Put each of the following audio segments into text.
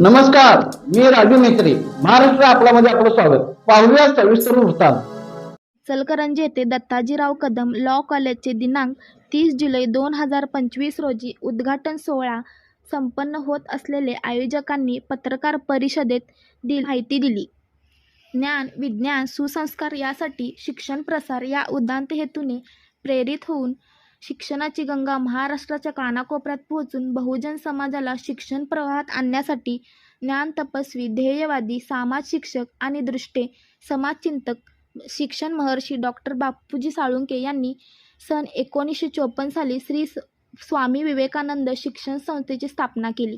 नमस्कार मी राजू मेत्री महाराष्ट्र आपल्यामध्ये आपलं स्वागत. पाहूया सविस्तर वृत्तांत. चलकरंजी येथे दत्ताजीराव कदम लॉ कॉलेजचे दिनांक तीस जुलै दोन हजार पंचवीस रोजी उद्घाटन सोहळा संपन्न होत असलेले आयोजकांनी पत्रकार परिषदेत दिल माहिती दिली. ज्ञान विज्ञान सुसंस्कार यासाठी शिक्षण प्रसार या उदांत हेतूने प्रेरित होऊन शिक्षणाची गंगा महाराष्ट्राच्या कानाकोपऱ्यात पोहोचून बहुजन समाजाला शिक्षण प्रवाहात आणण्यासाठी ज्ञान तपस्वी ध्येयवादी समाज शिक्षक आणि दृष्टे समाजचिंतक शिक्षण महर्षी डॉक्टर बापूजी साळुंके यांनी सन एकोणीसशे चोपन्न साली श्री स्वामी विवेकानंद शिक्षण संस्थेची स्थापना केली.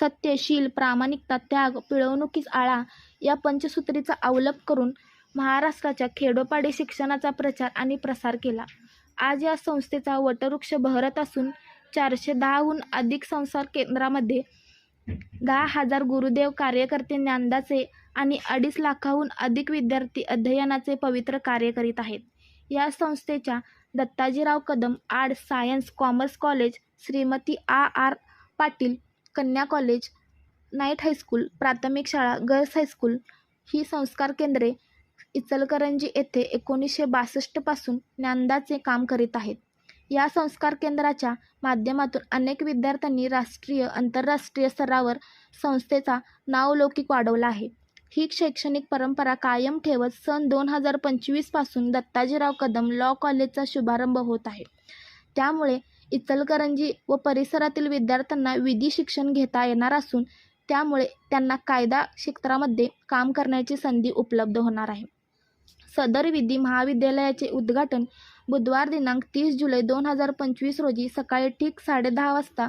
सत्य शील प्रामाणिकता त्याग पिळवणुकीस आळा या पंचसूत्रीचा अवलंब करून महाराष्ट्राच्या खेडोपाडी शिक्षणाचा प्रचार आणि प्रसार केला. आज या संस्थेचा वटवृक्ष बहरत असून चारशे दहाहून अधिक संसार केंद्रामध्ये दहा हजार गुरुदेव कार्यकर्ते ज्ञानदाचे आणि अडीच लाखाहून अधिक विद्यार्थी अध्ययनाचे पवित्र कार्य करीत आहेत. या संस्थेच्या Dattajirao Kadam art science commerce college Shrimati आ आर पाटील कन्या कॉलेज नाईट हायस्कूल प्राथमिक शाळा गर्ल्स हायस्कूल ही संस्कार केंद्रे इचलकरंजी येथे एकोणीसशे बासष्टपासून ज्ञानदाचे काम करीत आहेत. या संस्कार केंद्राच्या माध्यमातून अनेक विद्यार्थ्यांनी राष्ट्रीय आंतरराष्ट्रीय स्तरावर संस्थेचा नावलौकिक वाढवला आहे. ही शैक्षणिक परंपरा कायम ठेवत सन दोन हजार पंचवीसपासून दत्ताजीराव कदम लॉ कॉलेजचा शुभारंभ होत आहे. त्यामुळे इचलकरंजी व परिसरातील विद्यार्थ्यांना विधी शिक्षण घेता येणार असून त्यामुळे त्यांना कायदा क्षेत्रामध्ये काम करण्याची संधी उपलब्ध होणार आहे. सदर विधी महाविद्यालयाचे उद्घाटन बुधवार दिनांक तीस जुलै दोन हजार पंचवीस रोजी सकाळी ठीक साडेदहा वाजता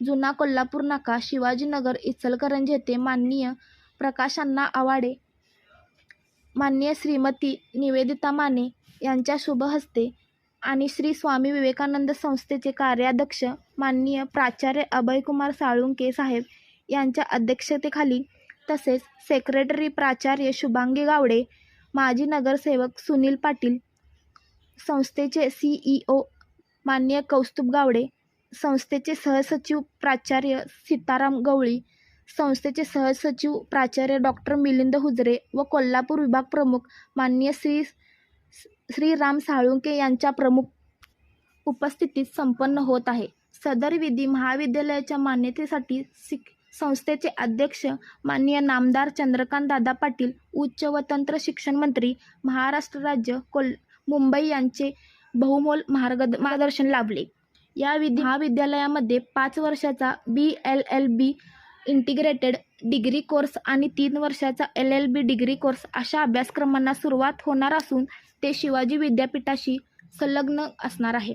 जुना कोल्हापूर नाका शिवाजीनगर इचलकरंज येथे माननीय प्रकाशांना आवाडे. माननीय श्रीमती निवेदिता माने यांच्या शुभ हस्ते आणि श्री स्वामी विवेकानंद संस्थेचे कार्याध्यक्ष माननीय प्राचार्य अभयकुमार साळुंके साहेब यांच्या अध्यक्षतेखाली तसेच सेक्रेटरी प्राचार्य शुभांगी गावडे माजी नगरसेवक सुनील पाटील संस्थेचे C E O Kaustubh Gawade संस्थेचे सहसचिव प्राचार्य सीताराम गवळी संस्थेचे सहसचिव प्राचार्य डॉक्टर मिलिंद हुजरे व कोल्हापूर विभाग प्रमुख मान्य श्री श्रीराम साळुंके यांच्या प्रमुख उपस्थितीत संपन्न होत आहे. सदर विधी महाविद्यालयाच्या मान्यतेसाठी शिक संस्थेचे अध्यक्ष माननीय नामदार चंद्रकांत दादा पाटील उच्च व तंत्र शिक्षण मंत्री महाराष्ट्र राज्य कोल मुंबई यांचे बहुमोल मार्गद मार्गदर्शन लाभले. या विद्या महाविद्यालयामध्ये पाच वर्षाचा B L L B integrated degree course आणि तीन वर्षाचा L L B degree course अशा अभ्यासक्रमांना सुरुवात होणार असून ते शिवाजी विद्यापीठाशी संलग्न असणार आहे.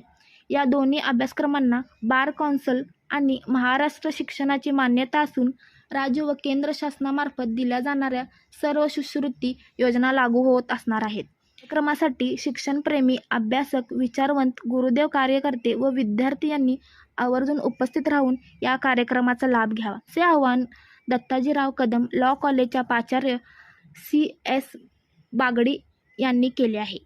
या दोन्ही अभ्यासक्रमांना बार कौन्सिल आणि महाराष्ट्र शिक्षणाची मान्यता असून राज्य व केंद्र शासनामार्फत दिल्या जाणाऱ्या सर्व शिष्यवृत्ती योजना लागू होत असणार आहेत. कार्यक्रमासाठी शिक्षणप्रेमी अभ्यासक विचारवंत गुरुदेव कार्यकर्ते व विद्यार्थी यांनी आवर्जून उपस्थित राहून या कार्यक्रमाचा लाभ घ्यावा. असे आव्हान दत्ताजीराव कदम लॉ कॉलेजच्या प्राचार्य सी एस बागडी यांनी केले आहे.